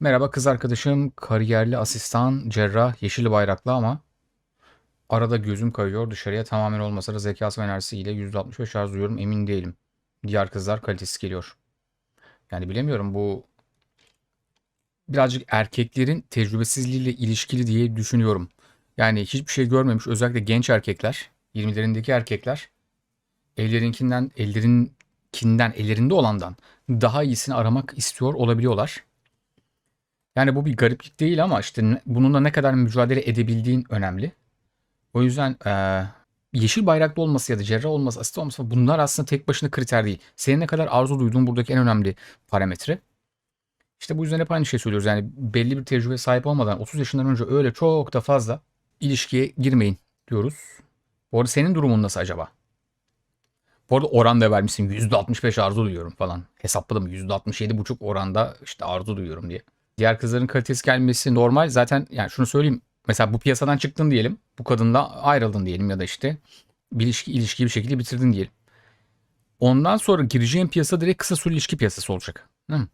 Merhaba kız arkadaşım, kariyerli asistan, cerrah, yeşil bayraklı ama arada gözüm kayıyor. Dışarıya tamamen olmasa da zekası ve enerjisiyle %65 şarj duyuyorum. Emin değilim. Diğer kızlar kalitesiz geliyor. Yani bilemiyorum bu birazcık erkeklerin tecrübesizliğiyle ilişkili diye düşünüyorum. Yani hiçbir şey görmemiş özellikle genç erkekler, 20'lerindeki erkekler ellerinkinden, ellerinkinden, ellerinde olandan daha iyisini aramak istiyor olabiliyorlar. Yani bu bir gariplik değil ama işte bununla ne kadar mücadele edebildiğin önemli. O yüzden eee, yeşil bayraklı olması ya da cerrah olması, asist olması bunlar aslında tek başına kriter değil. Senin ne kadar arzu duyduğun buradaki en önemli parametre. İşte bu yüzden hep aynı şey söylüyoruz. Yani belli bir tecrübe sahip olmadan 30 yaşından önce öyle çok da fazla ilişkiye girmeyin diyoruz. Bu arada senin durumun nasıl acaba? Bu arada oran da vermişsin. %65 arzu duyuyorum falan. Hesapladım %67,5 oranda işte arzu duyuyorum diye. Diğer kızların kalitesi gelmesi normal. Zaten yani şunu söyleyeyim. Mesela bu piyasadan çıktın diyelim. Bu kadınla ayrıldın diyelim ya da işte bir ilişki, ilişkiyi bir şekilde bitirdin diyelim. Ondan sonra gireceğin piyasa direkt kısa süreli ilişki piyasası olacak. Değil mi?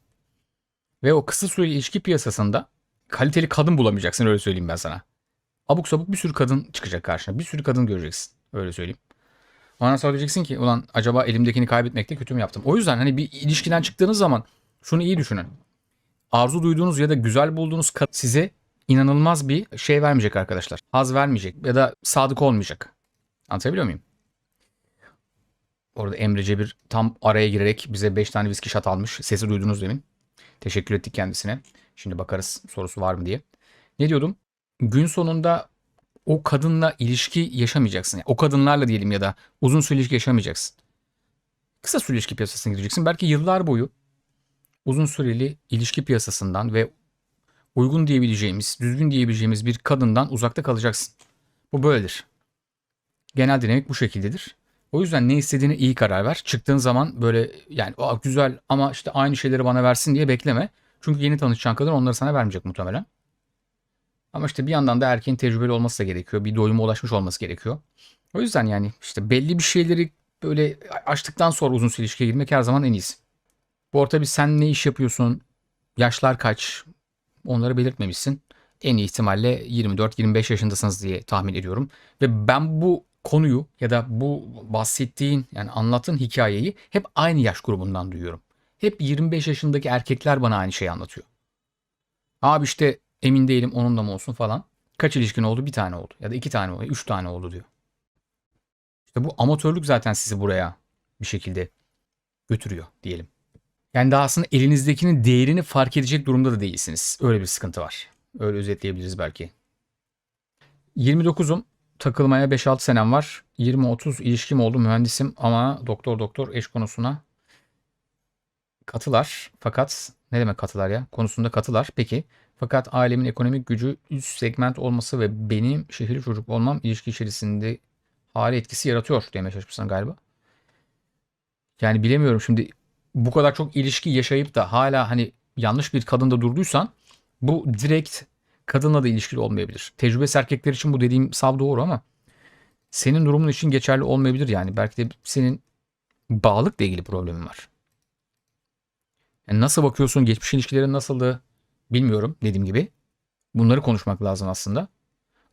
Ve o kısa süreli ilişki piyasasında kaliteli kadın bulamayacaksın öyle söyleyeyim ben sana. Abuk sabuk bir sürü kadın çıkacak karşına. Bir sürü kadın göreceksin. Öyle söyleyeyim. Ondan sonra diyeceksin ki ulan acaba elimdekini kaybetmekte kötü mü yaptım? O yüzden hani bir ilişkiden çıktığınız zaman şunu iyi düşünün. Arzu duyduğunuz ya da güzel bulduğunuz kadın size inanılmaz bir şey vermeyecek arkadaşlar. Haz vermeyecek ya da sadık olmayacak. Anlatabiliyor muyum? Orada Emre Cebir tam araya girerek bize 5 tane viski şat almış. Sesi duydunuz demin. Teşekkür ettik kendisine. Şimdi bakarız sorusu var mı diye. Ne diyordum? Gün sonunda o kadınla ilişki yaşamayacaksın. Yani o kadınlarla diyelim ya da uzun süreli ilişki yaşamayacaksın. Kısa süreli ilişki piyasasına gireceksin. Belki yıllar boyu uzun süreli ilişki piyasasından ve uygun diyebileceğimiz, düzgün diyebileceğimiz bir kadından uzakta kalacaksın. Bu böyledir. Genel dinamik bu şekildedir. O yüzden ne istediğine iyi karar ver. Çıktığın zaman böyle yani Aa, güzel ama işte aynı şeyleri bana versin diye bekleme. Çünkü yeni tanışacağın kadın onları sana vermeyecek muhtemelen. Ama işte bir yandan da erkeğin tecrübeli olması da gerekiyor. Bir doyuma ulaşmış olması gerekiyor. O yüzden yani işte belli bir şeyleri böyle açtıktan sonra uzun ilişkiye girmek her zaman en iyisi. Bu orta bir sen ne iş yapıyorsun, yaşlar kaç onları belirtmemişsin. En iyi ihtimalle 24-25 yaşındasınız diye tahmin ediyorum. Ve ben bu konuyu ya da bu bahsettiğin yani anlattığın hikayeyi hep aynı yaş grubundan duyuyorum. Hep 25 yaşındaki erkekler bana aynı şeyi anlatıyor. Abi işte emin değilim onunla mı olsun falan. Kaç ilişkin oldu? Bir tane oldu. Ya da iki tane oldu. Üç tane oldu diyor. İşte bu amatörlük zaten sizi buraya bir şekilde götürüyor diyelim. Yani daha aslında elinizdekinin değerini fark edecek durumda da değilsiniz. Öyle bir sıkıntı var. Öyle özetleyebiliriz belki. 29'um. Takılmaya 5-6 senem var. 20-30 ilişkim oldu. Mühendisim ama doktor doktor eş konusuna katılar. Fakat ne demek katılar ya? Konusunda katılar. Peki. Fakat ailemin ekonomik gücü üst segment olması ve benim şehirli çocuk olmam ilişki içerisinde hali etkisi yaratıyor demeye çalışmışsın galiba. Yani bilemiyorum şimdi bu kadar çok ilişki yaşayıp da hala hani yanlış bir kadında durduysan bu direkt kadınla da ilişkili olmayabilir. Tecrübesiz erkekler için bu dediğim sav doğru ama senin durumun için geçerli olmayabilir yani. Belki de senin bağlılıkla ilgili problemin var. Yani nasıl bakıyorsun? Geçmiş ilişkilerin nasıldı? Bilmiyorum dediğim gibi. Bunları konuşmak lazım aslında.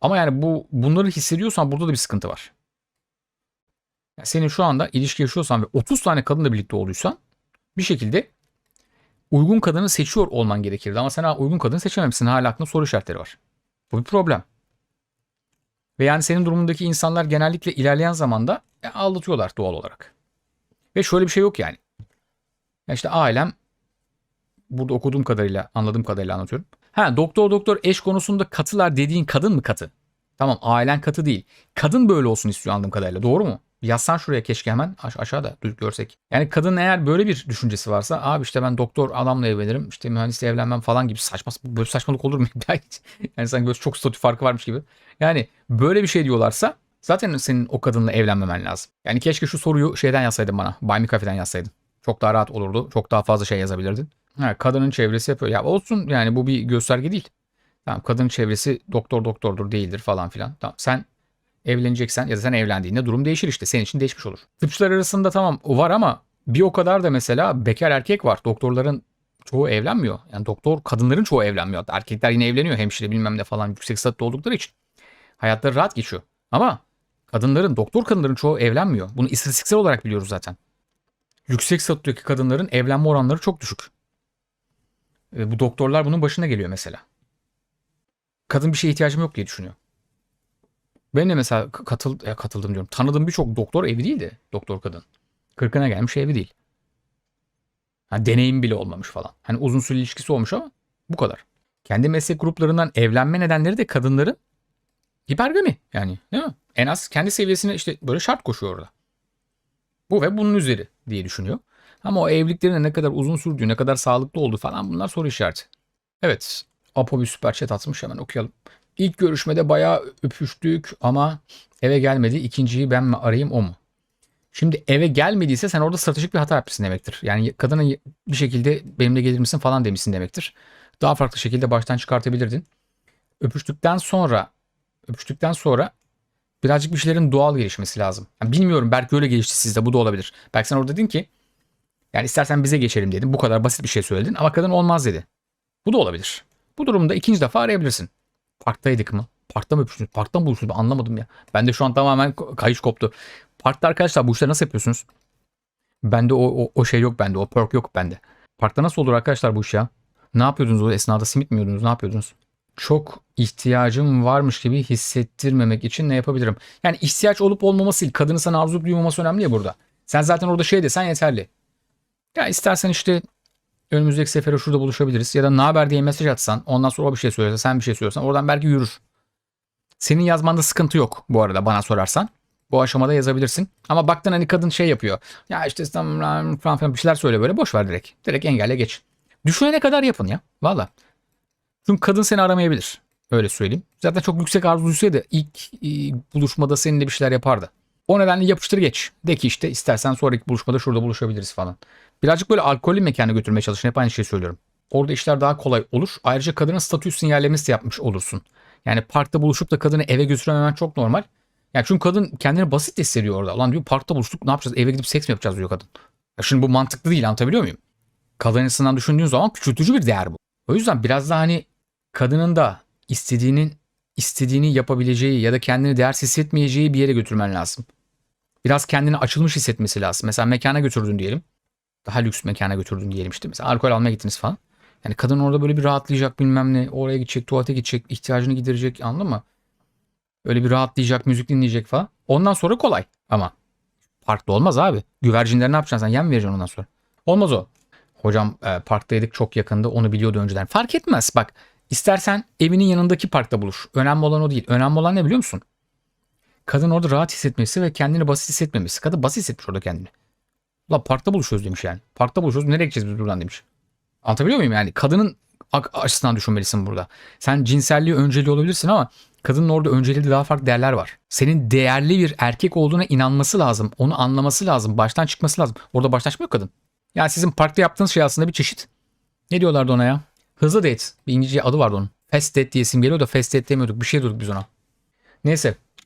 Ama yani bu bunları hissediyorsan burada da bir sıkıntı var. Yani senin şu anda ilişki yaşıyorsan ve 30 tane kadınla birlikte olduysan bir şekilde uygun kadını seçiyor olman gerekirdi. Ama sen hala uygun kadını seçememişsin. Hala aklında soru işaretleri var. Bu bir problem. Ve yani senin durumundaki insanlar genellikle ilerleyen zamanda e, aldatıyorlar doğal olarak. Ve şöyle bir şey yok yani. Ya işte ailem burada okuduğum kadarıyla anladığım kadarıyla anlatıyorum. Ha doktor doktor eş konusunda katılar dediğin kadın mı katı? Tamam ailen katı değil. Kadın böyle olsun istiyor anladığım kadarıyla doğru mu? Yazsan şuraya keşke hemen aş- aşağıda görsek. Yani kadın eğer böyle bir düşüncesi varsa abi işte ben doktor adamla evlenirim işte mühendisle evlenmem falan gibi saçma böyle saçmalık olur mu? yani sanki böyle çok statü farkı varmış gibi. Yani böyle bir şey diyorlarsa zaten senin o kadınla evlenmemen lazım. Yani keşke şu soruyu şeyden yazsaydın bana. Buy Me Cafe'den yazsaydın. Çok daha rahat olurdu. Çok daha fazla şey yazabilirdin. Ha, kadının çevresi yapıyor. Ya olsun yani bu bir gösterge değil. Tamam kadının çevresi doktor doktordur değildir falan filan. Tamam sen evleneceksen ya da sen evlendiğinde durum değişir işte. Senin için değişmiş olur. Tıpçılar arasında tamam var ama bir o kadar da mesela bekar erkek var. Doktorların çoğu evlenmiyor. Yani doktor kadınların çoğu evlenmiyor. Hatta erkekler yine evleniyor hemşire bilmem ne falan yüksek statüde oldukları için. Hayatları rahat geçiyor. Ama kadınların, doktor kadınların çoğu evlenmiyor. Bunu istatistiksel olarak biliyoruz zaten. Yüksek statüdeki kadınların evlenme oranları çok düşük. E, bu doktorlar bunun başına geliyor mesela. Kadın bir şeye ihtiyacım yok diye düşünüyor. Ben de mesela katıl, ya katıldım diyorum. Tanıdığım birçok doktor evi değildi. Doktor kadın. Kırkına gelmiş evi değil. Ha, deneyim bile olmamış falan. Hani uzun süreli ilişkisi olmuş ama bu kadar. Kendi meslek gruplarından evlenme nedenleri de kadınların hipergami yani değil mi? En az kendi seviyesine işte böyle şart koşuyor orada. Bu ve bunun üzeri diye düşünüyor. Ama o evliliklerin ne kadar uzun sürdüğü, ne kadar sağlıklı olduğu falan bunlar soru işareti. Evet. Apo bir süper chat atmış hemen okuyalım. İlk görüşmede bayağı öpüştük ama eve gelmedi. İkinciyi ben mi arayayım o mu? Şimdi eve gelmediyse sen orada stratejik bir hata yapmışsın demektir. Yani kadına bir şekilde benimle gelir misin falan demişsin demektir. Daha farklı şekilde baştan çıkartabilirdin. Öpüştükten sonra öpüştükten sonra birazcık bir şeylerin doğal gelişmesi lazım. Yani bilmiyorum belki öyle gelişti sizde bu da olabilir. Belki sen orada dedin ki yani istersen bize geçelim dedin. Bu kadar basit bir şey söyledin ama kadın olmaz dedi. Bu da olabilir. Bu durumda ikinci defa arayabilirsin. Parktaydık mı? Parkta mı öpüştünüz? Parkta mı buluştunuz? Ben anlamadım ya. Ben de şu an tamamen kayış koptu. Parkta arkadaşlar bu işleri nasıl yapıyorsunuz? Bende o, o, o şey yok bende. O perk yok bende. Parkta nasıl olur arkadaşlar bu iş ya? Ne yapıyordunuz o esnada? Simit mi yiyordunuz? Ne yapıyordunuz? Çok ihtiyacım varmış gibi hissettirmemek için ne yapabilirim? Yani ihtiyaç olup olmaması değil. Kadının sana arzu duymaması önemli ya burada. Sen zaten orada şey desen yeterli. Ya istersen işte önümüzdeki sefere şurada buluşabiliriz. Ya da ne haber diye mesaj atsan ondan sonra bir şey söylese sen bir şey söylesen oradan belki yürür. Senin yazmanda sıkıntı yok bu arada bana sorarsan. Bu aşamada yazabilirsin. Ama baktın hani kadın şey yapıyor. Ya işte falan falan bir şeyler söyle böyle boş ver direkt. Direkt engelle geç. Düşünene kadar yapın ya. Valla. Çünkü kadın seni aramayabilir. Öyle söyleyeyim. Zaten çok yüksek arzusuydu ilk e, buluşmada seninle bir şeyler yapardı. O nedenle yapıştır geç. De ki işte istersen sonraki buluşmada şurada buluşabiliriz falan. Birazcık böyle alkollü mekana götürmeye çalışın. Hep aynı şeyi söylüyorum. Orada işler daha kolay olur. Ayrıca kadının statü sinyallemesi de yapmış olursun. Yani parkta buluşup da kadını eve götürememen çok normal. Yani çünkü kadın kendini basit hissediyor orada. Lan diyor parkta buluştuk ne yapacağız? Eve gidip seks mi yapacağız diyor kadın. Ya şimdi bu mantıklı değil anlatabiliyor muyum? Kadın açısından düşündüğün zaman küçültücü bir değer bu. O yüzden biraz daha hani kadının da istediğinin istediğini yapabileceği ya da kendini değersiz hissetmeyeceği bir yere götürmen lazım. Biraz kendini açılmış hissetmesi lazım. Mesela mekana götürdün diyelim. Daha lüks mekana götürdün diyelim işte. Mesela alkol almaya gittiniz falan. Yani kadın orada böyle bir rahatlayacak bilmem ne. Oraya gidecek, tuvalete gidecek, ihtiyacını giderecek anladın mı? Öyle bir rahatlayacak, müzik dinleyecek falan. Ondan sonra kolay ama. Parkta olmaz abi. Güvercinleri ne yapacaksın sen? Yem vereceksin ondan sonra. Olmaz o. Hocam e, parktaydık çok yakında onu biliyordu önceden. Fark etmez bak. İstersen evinin yanındaki parkta buluş. Önemli olan o değil. Önemli olan ne biliyor musun? Kadın orada rahat hissetmesi ve kendini basit hissetmemesi. Kadın basit hissetmiş orada kendini. La parkta buluşuyoruz demiş yani. Parkta buluşuyoruz. Nereye gideceğiz biz buradan demiş. Anlatabiliyor muyum yani? Kadının açısından düşünmelisin burada. Sen cinselliği önceliği olabilirsin ama kadının orada önceliği daha farklı değerler var. Senin değerli bir erkek olduğuna inanması lazım. Onu anlaması lazım. Baştan çıkması lazım. Orada baştan çıkmıyor kadın. Yani sizin parkta yaptığınız şey aslında bir çeşit. Ne diyorlardı ona ya? Hızlı date. Bir İngilizce adı vardı onun. Fast date diye isim geliyor da fast date demiyorduk. Bir şey diyorduk biz ona. Neyse